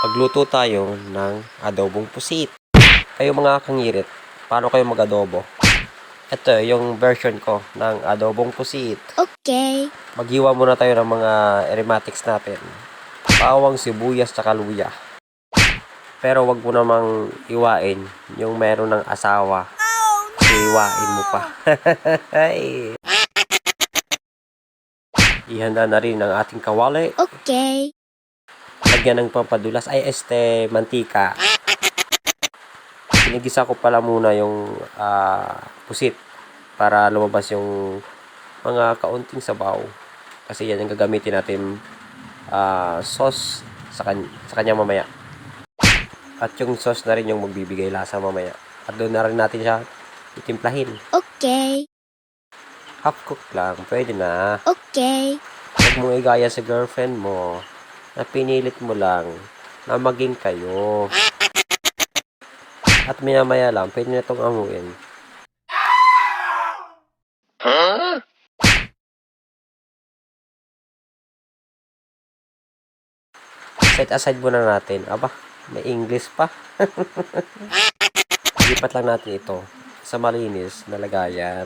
Magluto tayo ng adobong pusit. Kayo mga kangirit, paano kayo mag-adobo? Ito yung version ko ng adobong pusit. Okay. Maghiwa muna tayo ng mga aromatics natin. Bawang, sibuyas, tsaka luya. Pero wag mo namang iwain yung meron ng asawa. Kasi iwain mo pa. Ihanda na rin ang ating kawali. Okay. Lagyan ng pampadulas ay este mantika. Pinigisa ko pala muna yung ah, pusit para lumabas yung mga kaunting sabaw. Kasi yan ang gagamitin natin ah, sauce sa, kan sa kanya mamaya. At yung sauce na rin yung magbibigay lasa mamaya. At doon na rin natin siya itimplahin. Okay. Half cook lang, pwede na. Okay. Huwag mong igaya sa girlfriend mo na pinilit mo lang na maging kayo. At maya maya lang, pwede na itong amuin. Set aside muna natin. Aba, may English pa. Lipat lang natin ito sa malinis na lagayan.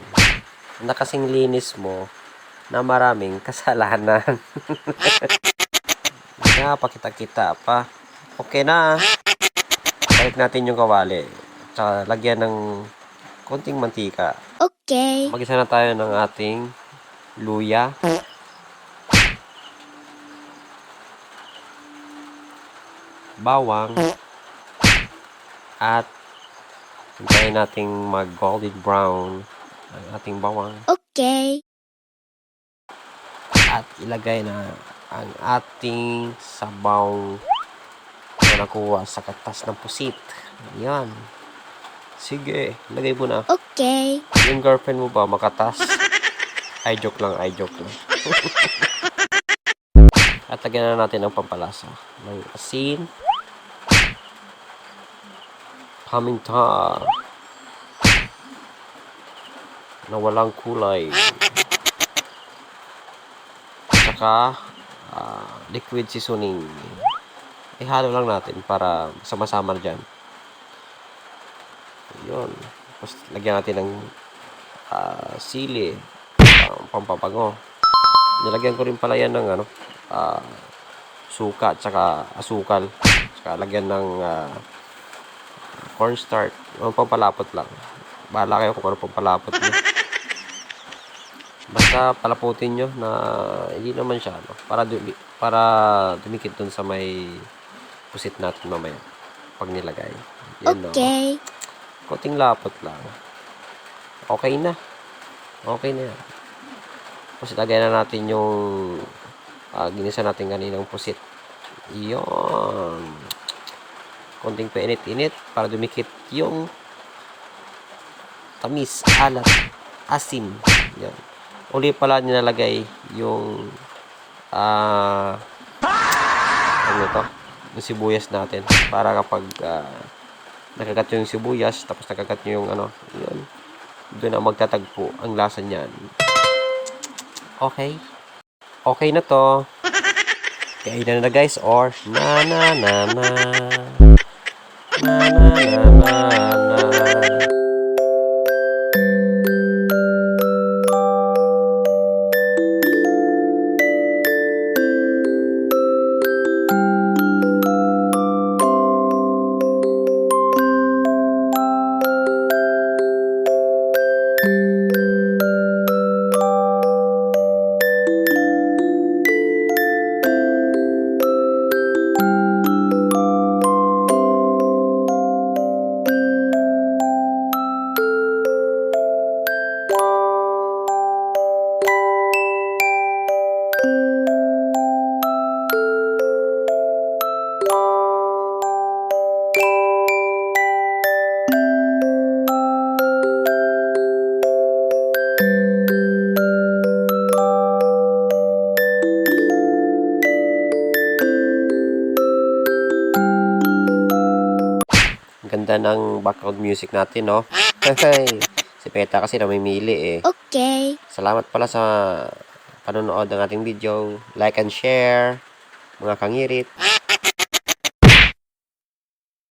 Na kasing linis mo na maraming kasalanan. nga, pakita-kita pa. Okay na. Balik natin yung kawali. Tsaka lagyan ng konting mantika. Okay. Magisa na tayo ng ating luya. Bawang. At hintayin nating mag golden brown ang ating bawang. Okay. At ilagay na ang ating sabaw na nakuha sa katas ng pusit. Ayan. Sige, lagay mo na. Okay. Yung girlfriend mo ba makatas? Ay, joke lang, ay, joke lang. At lagyan na natin ang pampalasa. Ng asin. Paminta. Na walang kulay. Saka, ah, liquid seasoning. Ihalo lang natin para sama-sama dyan. Yun. Tapos, lagyan natin ng ah, sili, ah, pampabango. Nilagyan ko rin pala yan ng ano, ah, suka, tsaka asukal. Tsaka lagyan ng ah, cornstarch. Yung pampalapot lang. Bahala kayo kung ano pampalapot nyo. Basta palaputin nyo na hindi naman siya, no? Para, dumi, para dumikit dun sa may pusit natin mamaya. Pag nilagay. No? Okay. Konting lapot lang. Okay na. Okay na yan. Tapos ilagay na natin yung ah, ginisa natin kaninang pusit. Yun. Konting painit-init para dumikit yung tamis, alat, asim. Yan. Uli pala nilalagay yung ah ano to? Yung sibuyas natin para kapag ah, nakagat yung sibuyas, tapos nakagat nyo yung ano, yun. Doon na magtatagpo ang lasa niyan. Okay. Okay na to. Kainan na guys, or na na na na. Na na na na na. Ganda ng background music natin, no? si Peta kasi namimili eh. Okay. Salamat pala sa panonood ng ating video. Like and share, mga kangirit.